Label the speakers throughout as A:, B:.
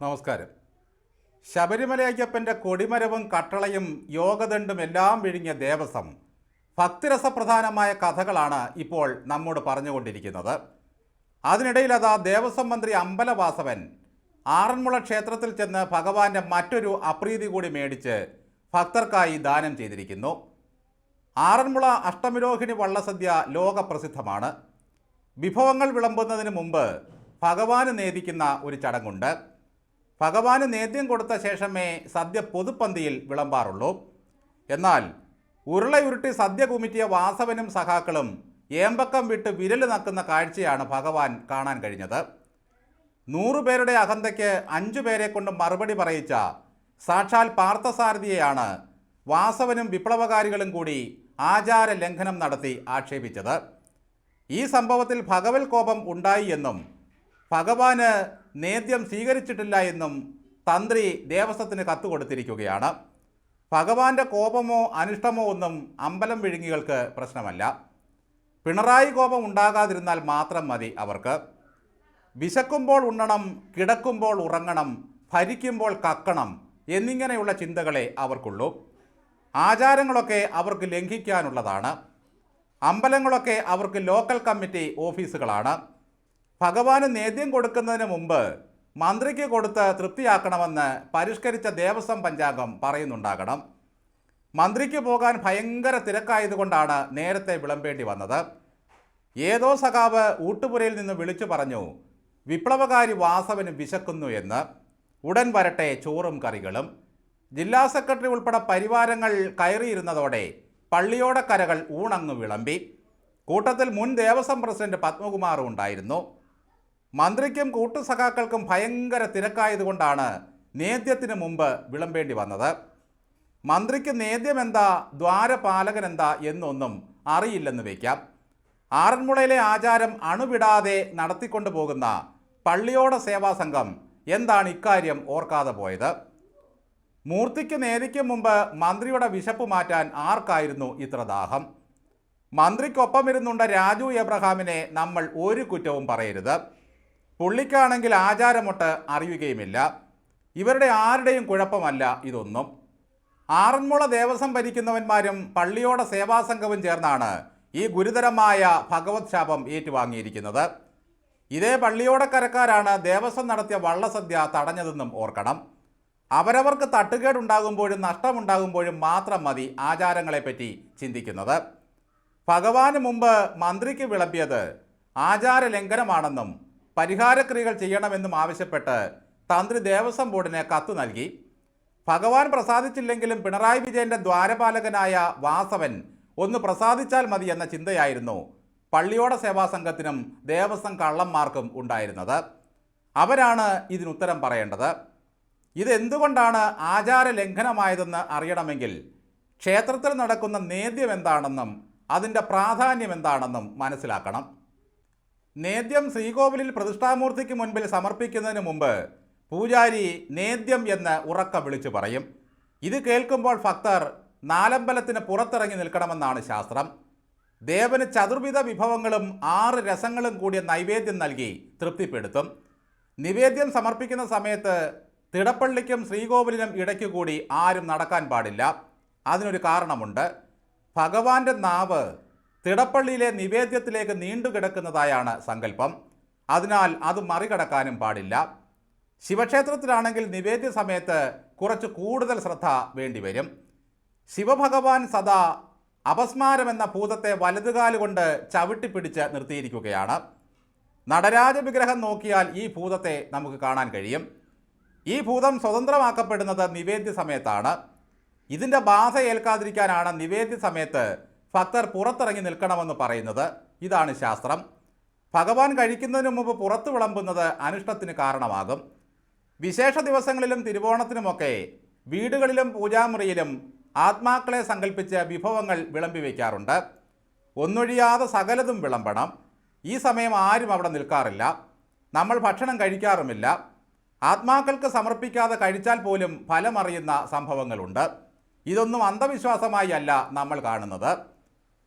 A: നമസ്കാരം. ശബരിമല അയ്യപ്പന്റെ കൊടിമരവും കട്ടളയും യോഗദണ്ഡും എല്ലാം വിഴുങ്ങിയ ദേവസ്വം. ഭക്തിരസപ്രധാനമായ കഥകളാണ് ഇപ്പോൾ നമ്മോട് പറഞ്ഞുകൊണ്ടിരിക്കുന്നത്. അതിനിടയിൽ അതാ ദേവസ്വം മന്ത്രി അമ്പലവാസവൻ ആറന്മുള ക്ഷേത്രത്തിൽ ചെന്ന് ഭഗവാന്റെ മറ്റൊരു അപ്രീതി കൂടി മേടിച്ച് ഭക്തർക്കായി ദാനം ചെയ്തിരിക്കുന്നു. ആറന്മുള അഷ്ടമിരോഹിണി വള്ളസദ്യ ലോകപ്രസിദ്ധമാണ്. വിഭവങ്ങൾ വിളമ്പുന്നതിന് മുമ്പ് ഭഗവാന് നേദിക്കുന്ന ഒരു ചടങ്ങുണ്ട്. ഭഗവാന് നേദ്യം കൊടുത്ത ശേഷമേ സദ്യ പൊതുപ്പന്തിയിൽ വിളമ്പാറുള്ളൂ. എന്നാൽ ഉരുളയുരുട്ടി സദ്യ കുമിറ്റിയ വാസവനും സഖാക്കളും ഏമ്പക്കം വിട്ട് വിരൽ നക്കുന്ന കാഴ്ചയാണ് ഭഗവാൻ കാണാൻ കഴിഞ്ഞത്. നൂറുപേരുടെ അഹന്തയ്ക്ക് അഞ്ചു പേരെ കൊണ്ട് മറുപടി പറയിച്ച സാക്ഷാൽ പാർത്ഥസാരഥിയെയാണ് വാസവനും വിപ്ലവകാരികളും കൂടി ആചാര ലംഘനം നടത്തി ആക്ഷേപിച്ചത്. ഈ സംഭവത്തിൽ ഭഗവൽ കോപം ഉണ്ടായി എന്നും ഭഗവാന് നേദ്യം സ്വീകരിച്ചിട്ടില്ല എന്നും തന്ത്രി ദേവസ്വത്തിന് കത്ത് കൊടുത്തിരിക്കുകയാണ്. ഭഗവാന്റെ കോപമോ അനിഷ്ടമോ ഒന്നും അമ്പലം വിഴുങ്ങികൾക്ക് പ്രശ്നമല്ല. പിണറായി കോപം ഉണ്ടാകാതിരുന്നാൽ മാത്രം മതി അവർക്ക്. വിശക്കുമ്പോൾ ഉണ്ണണം കിടക്കുമ്പോൾ ഉറങ്ങണം ഭരിക്കുമ്പോൾ കക്കണം എന്നിങ്ങനെയുള്ള ചിന്തകളെ അവർക്കുള്ളൂ. ആചാരങ്ങളൊക്കെ അവർക്ക് ലംഘിക്കാനുള്ളതാണ്. അമ്പലങ്ങളൊക്കെ അവർക്ക് ലോക്കൽ കമ്മിറ്റി ഓഫീസുകളാണ്. ഭഗവാന് നേദ്യം കൊടുക്കുന്നതിന് മുമ്പ് മന്ത്രിക്ക് കൊടുത്ത് തൃപ്തിയാക്കണമെന്ന് പരിഷ്കരിച്ച ദേവസ്വം പഞ്ചാംഗം പറയുന്നുണ്ടാകണം. മന്ത്രിക്ക് പോകാൻ ഭയങ്കര തിരക്കായതുകൊണ്ടാണ് നേരത്തെ വിളമ്പേണ്ടി വന്നത്. ഏതോ സഖാവ് ഊട്ടുപുരയിൽ നിന്ന് വിളിച്ചു പറഞ്ഞു വിപ്ലവകാരി വാസവന് വിശക്കുന്നു എന്ന്. ഉടൻ വരട്ടെ ചോറും കറികളും. ജില്ലാ സെക്രട്ടറി ഉൾപ്പെടെ പരിവാരങ്ങൾ കയറിയിരുന്നതോടെ പള്ളിയോടക്കരകൾ ഊണങ്ങ് വിളമ്പി. കൂട്ടത്തിൽ മുൻ ദേവസ്വം പ്രസിഡന്റ് പത്മകുമാറും ഉണ്ടായിരുന്നു. മന്ത്രിക്കും കൂട്ടുസഖാക്കൾക്കും ഭയങ്കര തിരക്കായതുകൊണ്ടാണ് നേദ്യത്തിന് മുമ്പ് വിളമ്പേണ്ടി വന്നത്. മന്ത്രിക്ക് നേദ്യം എന്താ ദ്വാരപാലകൻ എന്താ എന്നൊന്നും അറിയില്ലെന്ന് വയ്ക്കാം. ആറന്മുളയിലെ ആചാരം അണുവിടാതെ നടത്തിക്കൊണ്ടു പോകുന്ന പള്ളിയോട സേവാ സംഘം എന്താണ് ഇക്കാര്യം ഓർക്കാതെ പോയത്? മൂർത്തിക്ക് നേദിക്ക് മുമ്പ് മന്ത്രിയുടെ വിശപ്പ് മാറ്റാൻ ആർക്കായിരുന്നു ഇത്ര ദാഹം? മന്ത്രിക്കൊപ്പം ഇരുന്നുണ്ട രാജു എബ്രഹാമിനെ നമ്മൾ ഒരു കുറ്റവും പറയരുത്. പുള്ളിക്കാണെങ്കിൽ ആചാരമൊട്ട് അറിയുകയുമില്ല. ഇവരുടെ ആരുടെയും കുഴപ്പമല്ല ഇതൊന്നും. ആറന്മുള ദേവസ്വം ഭരിക്കുന്നവന്മാരും പള്ളിയോട സേവാസംഘവും ചേർന്നാണ് ഈ ഗുരുതരമായ ഭഗവത് ശാപം ഏറ്റുവാങ്ങിയിരിക്കുന്നത്. ഇതേ പള്ളിയോടക്കരക്കാരാണ് ദേവസ്വം നടത്തിയ വള്ളസദ്യ തടഞ്ഞതെന്നും ഓർക്കണം. അവരവർക്ക് തട്ടുകേടുണ്ടാകുമ്പോഴും നഷ്ടമുണ്ടാകുമ്പോഴും മാത്രം മതി ആചാരങ്ങളെപ്പറ്റി ചിന്തിക്കുന്നത്. ഭഗവാന് മുമ്പ് മന്ത്രിക്ക് വിളമ്പിയത് ആചാര ലംഘനമാണെന്നും പരിഹാരക്രിയകൾ ചെയ്യണമെന്നും ആവശ്യപ്പെട്ട് തന്ത്രി ദേവസ്വം ബോർഡിന് കത്ത് നൽകി. ഭഗവാൻ പ്രസാദിച്ചില്ലെങ്കിലും പിണറായി വിജയന്റെ ദ്വാരപാലകനായ വാസവൻ ഒന്ന് പ്രസാദിച്ചാൽ മതി എന്ന ചിന്തയായിരുന്നു പള്ളിയോട സേവാ സംഘത്തിനും ദേവസ്വം കള്ളന്മാർക്കും ഉണ്ടായിരുന്നത്. അവരാണ് ഇതിനുത്തരം പറയേണ്ടത്. ഇതെന്തുകൊണ്ടാണ് ആചാര ലംഘനമായതെന്ന് അറിയണമെങ്കിൽ ക്ഷേത്രത്തിൽ നടക്കുന്ന നേദ്യം എന്താണെന്നും അതിന്റെ പ്രാധാന്യം എന്താണെന്നും മനസ്സിലാക്കണം. നേദ്യം ശ്രീകോവിലിൽ പ്രതിഷ്ഠാമൂർത്തിക്ക് മുൻപിൽ സമർപ്പിക്കുന്നതിന് മുമ്പ് പൂജാരി നേദ്യം എന്ന് ഉറക്ക വിളിച്ചു പറയും. ഇത് കേൾക്കുമ്പോൾ ഭക്തർ നാലമ്പലത്തിന് പുറത്തിറങ്ങി നിൽക്കണമെന്നാണ് ശാസ്ത്രം. ദേവന് ചതുർവിധ വിഭവങ്ങളും ആറ് രസങ്ങളും കൂടിയ നൈവേദ്യം നൽകി തൃപ്തിപ്പെടുത്തും. നിവേദ്യം സമർപ്പിക്കുന്ന സമയത്ത് തിടപ്പള്ളിക്കും ശ്രീകോവിലിനും ഇടയ്ക്ക് കൂടി ആരും നടക്കാൻ പാടില്ല. അതിനൊരു കാരണമുണ്ട്. ഭഗവാന്റെ നാവ് തിടപ്പള്ളിയിലെ നിവേദ്യത്തിലേക്ക് നീണ്ടുകിടക്കുന്നതായാണ് സങ്കല്പം. അതിനാൽ അത് മറികടക്കാനും പാടില്ല. ശിവക്ഷേത്രത്തിലാണെങ്കിൽ നിവേദ്യ സമയത്ത് കുറച്ച് കൂടുതൽ ശ്രദ്ധ വേണ്ടിവരും. ശിവഭഗവാൻ സദാ അപസ്മാരമെന്ന ഭൂതത്തെ വലതുകാലുകൊണ്ട് ചവിട്ടിപ്പിടിച്ച് നിർത്തിയിരിക്കുകയാണ്. നടരാജ വിഗ്രഹം നോക്കിയാൽ ഈ ഭൂതത്തെ നമുക്ക് കാണാൻ കഴിയും. ഈ ഭൂതം സ്വതന്ത്രമാക്കപ്പെടുന്നത് നിവേദ്യ സമയത്താണ്. ഇതിന്റെ ബാധ ഏൽക്കാതിരിക്കാനാണ് നിവേദ്യ സമയത്ത് ഭക്തർ പുറത്തിറങ്ങി നിൽക്കണമെന്ന് പറയുന്നത് ഇതാണ് ശാസ്ത്രം. ഭഗവാൻ കഴിക്കുന്നതിന് മുമ്പ് പുറത്തു വിളമ്പുന്നത് അനിഷ്ടത്തിന് കാരണമാകും. വിശേഷ ദിവസങ്ങളിലും തിരുവോണത്തിനുമൊക്കെ വീടുകളിലും പൂജാമുറിയിലും ആത്മാക്കളെ സങ്കല്പിച്ച് വിഭവങ്ങൾ വിളമ്പി വയ്ക്കാറുണ്ട്. ഒന്നൊഴിയാതെ സകലതും വിളമ്പണം. ഈ സമയം ആരും അവിടെ നിൽക്കാറില്ല. നമ്മൾ ഭക്ഷണം കഴിക്കാറുമില്ല. ആത്മാക്കൾക്ക് സമർപ്പിക്കാതെ കഴിച്ചാൽ പോലും ഫലമറിയുന്ന സംഭവങ്ങളുണ്ട്. ഇതൊന്നും അന്ധവിശ്വാസമായി അല്ല നമ്മൾ കാണുന്നത്.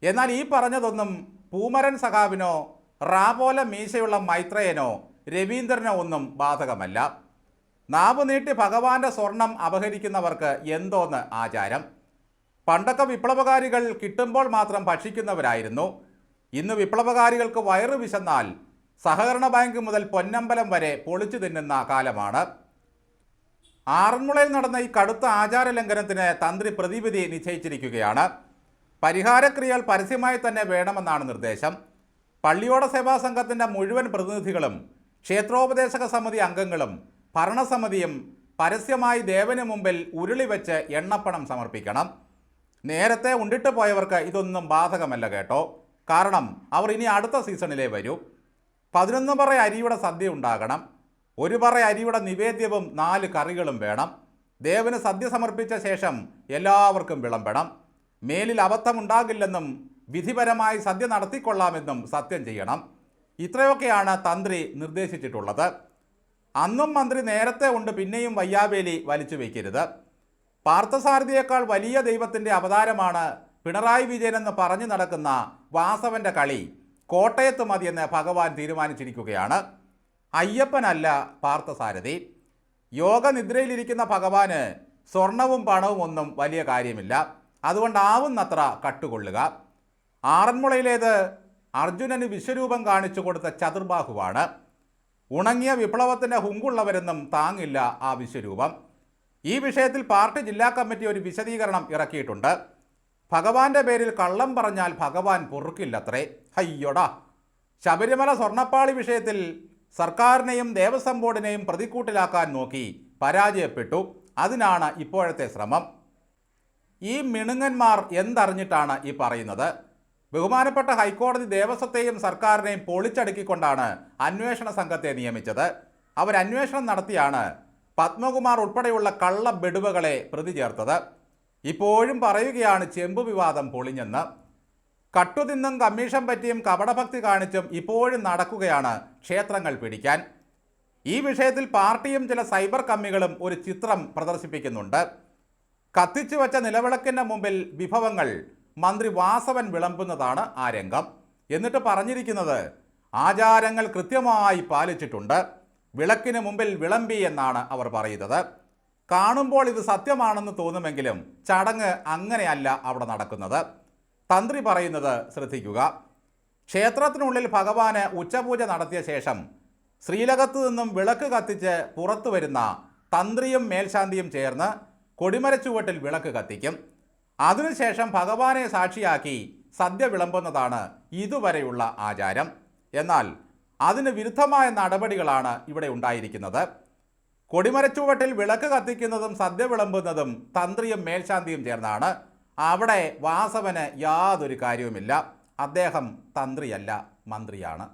A: എന്നാൽ ഈ പറഞ്ഞതൊന്നും പൂമരൻ സഖാവിനോ റാപോലെ മീശയുള്ള മൈത്രേയനോ രവീന്ദ്രനോ ഒന്നും ബാധകമല്ല. നാവ് നീട്ടി ഭഗവാന്റെ സ്വർണം അപഹരിക്കുന്നവർക്ക് എന്തോന്ന് ആചാരം? പണ്ടൊക്കെ വിപ്ലവകാരികൾ കിട്ടുമ്പോൾ മാത്രം ഭക്ഷിക്കുന്നവരായിരുന്നു. ഇന്ന് വിപ്ലവകാരികൾക്ക് വയറ് വിശന്നാൽ സഹകരണ ബാങ്ക് മുതൽ പൊന്നമ്പലം വരെ പൊളിച്ചു തിന്നുന്ന കാലമാണ്. ആറന്മുളയിൽ നടന്ന ഈ കടുത്ത ആചാര ലംഘനത്തിന് തന്ത്രി പ്രതിവിധി നിശ്ചയിച്ചിരിക്കുകയാണ്. പരിഹാരക്രിയകൾ പരസ്യമായി തന്നെ വേണമെന്നാണ് നിർദ്ദേശം. പള്ളിയോട സേവാ സംഘത്തിന്റെ മുഴുവൻ പ്രതിനിധികളും ക്ഷേത്രോപദേശക സമിതി അംഗങ്ങളും ഭരണസമിതിയും പരസ്യമായി ദേവന് മുമ്പിൽ ഉരുളി വെച്ച് എണ്ണപ്പണം സമർപ്പിക്കണം. നേരത്തെ ഉണ്ടിട്ട് പോയവർക്ക് ഇതൊന്നും ബാധകമല്ല കേട്ടോ. കാരണം അവർ ഇനി അടുത്ത സീസണിലേ വരൂ. പതിനൊന്ന് പറ അരിയുടെ സദ്യ ഉണ്ടാകണം. ഒരു പറ അരിയുടെ നിവേദ്യവും നാല് കറികളും വേണം. ദേവന് സദ്യ സമർപ്പിച്ച ശേഷം എല്ലാവർക്കും വിളമ്പണം. മേലിൽ അബദ്ധമുണ്ടാകില്ലെന്നും വിധിപരമായി സദ്യ നടത്തിക്കൊള്ളാമെന്നും സത്യം ചെയ്യണം. ഇത്രയൊക്കെയാണ് തന്ത്രി നിർദ്ദേശിച്ചിട്ടുള്ളത്. അന്നും മന്ത്രി നേരത്തെ ഉണ്ട് പിന്നെയും വയ്യാവേലി വലിച്ചു വയ്ക്കരുത് പാർത്ഥസാരഥിയേക്കാൾ വലിയ ദൈവത്തിന്റെ അവതാരമാണ് പിണറായി വിജയൻ എന്ന് പറഞ്ഞു നടക്കുന്ന വാസവന്റെ കളി കോട്ടയത്ത് മതിയെന്ന് ഭഗവാൻ തീരുമാനിച്ചിരിക്കുകയാണ്. അയ്യപ്പനല്ല പാർത്ഥസാരഥി. യോഗനിദ്രയിലിരിക്കുന്ന ഭഗവാന് സ്വർണവും പണവും ഒന്നും വലിയ കാര്യമില്ല. അതുകൊണ്ടാവുന്നത്ര കട്ടുകൊള്ളുക. ആറന്മുളയിലേത് അർജുനന് വിശ്വരൂപം കാണിച്ചു കൊടുത്ത ചതുർബാഹുവാണ്. ഉണങ്ങിയ വിപ്ലവത്തിന്റെ ഹുങ്കുള്ളവരെന്നും താങ്ങില്ല ആ വിശ്വരൂപം. ഈ വിഷയത്തിൽ പാർട്ടി ജില്ലാ കമ്മിറ്റി ഒരു വിശദീകരണം ഇറക്കിയിട്ടുണ്ട്. ഭഗവാന്റെ പേരിൽ കള്ളം പറഞ്ഞാൽ ഭഗവാൻ പൊറുക്കില്ലത്രേ. ഹയ്യോടാ. ശബരിമല സ്വർണപ്പാളി വിഷയത്തിൽ സർക്കാരിനെയും ദേവസ്വം ബോർഡിനെയും പ്രതിക്കൂട്ടിലാക്കാൻ നോക്കി പരാജയപ്പെട്ടു. അതിനാണ് ഇപ്പോഴത്തെ ശ്രമം. ഈ മിണുങ്ങന്മാർ എന്തറിഞ്ഞിട്ടാണ് ഈ പറയുന്നത്? ബഹുമാനപ്പെട്ട ഹൈക്കോടതി ദേവസ്വത്തെയും സർക്കാരിനെയും പൊളിച്ചടുക്കിക്കൊണ്ടാണ് അന്വേഷണ സംഘത്തെ നിയമിച്ചത്. അവർ അന്വേഷണം നടത്തിയാണ് പത്മകുമാർ ഉൾപ്പെടെയുള്ള കള്ള ബെടുവകളെ പ്രതി ചേർത്തത്. ഇപ്പോഴും പറയുകയാണ് ചെമ്പ് വിവാദം പൊളിഞ്ഞെന്ന്. കട്ടുതിന്നും കമ്മീഷൻ പറ്റിയും കപടഭക്തി കാണിച്ചും ഇപ്പോഴും നടക്കുകയാണ് ക്ഷേത്രങ്ങൾ പിടിക്കാൻ. ഈ വിഷയത്തിൽ പാർട്ടിയും ചില സൈബർ കമ്മികളും ഒരു ചിത്രം പ്രദർശിപ്പിക്കുന്നുണ്ട്. കത്തിച്ചു വച്ച നിലവിളക്കിന്റെ മുമ്പിൽ വിഭവങ്ങൾ മന്ത്രി വാസവൻ വിളമ്പുന്നതാണ് ആ രംഗം. എന്നിട്ട് പറഞ്ഞിരിക്കുന്നത് ആചാരങ്ങൾ കൃത്യമായി പാലിച്ചിട്ടുണ്ട് വിളക്കിന് മുമ്പിൽ വിളമ്പി എന്നാണ് അവർ പറയുന്നത്. കാണുമ്പോൾ ഇത് സത്യമാണെന്ന് തോന്നുമെങ്കിലും ചടങ്ങ് അങ്ങനെയല്ല അവിടെ നടക്കുന്നത്. തന്ത്രി പറയുന്നത് ശ്രദ്ധിക്കുക. ക്ഷേത്രത്തിനുള്ളിൽ ഭഗവാന് ഉച്ചപൂജ നടത്തിയ ശേഷം ശ്രീലകത്ത് നിന്നും വിളക്ക് കത്തിച്ച് പുറത്തു വരുന്ന തന്ത്രിയും മേൽശാന്തിയും ചേർന്ന് കൊടിമരച്ചുവട്ടിൽ വിളക്ക് കത്തിക്കും. അതിനുശേഷം ഭഗവാനെ സാക്ഷിയാക്കി സദ്യ വിളമ്പുന്നതാണ് ഇതുവരെയുള്ള ആചാരം. എന്നാൽ അതിന് വിരുദ്ധമായ നടപടികളാണ് ഇവിടെ ഉണ്ടായിരിക്കുന്നത്. കൊടിമരച്ചുവട്ടിൽ വിളക്ക് കത്തിക്കുന്നതും സദ്യ വിളമ്പുന്നതും തന്ത്രിയും മേൽശാന്തിയും ചേർന്നാണ്. അവിടെ വാസവന് യാതൊരു കാര്യവുമില്ല. അദ്ദേഹം തന്ത്രിയല്ല മന്ത്രിയാണ്.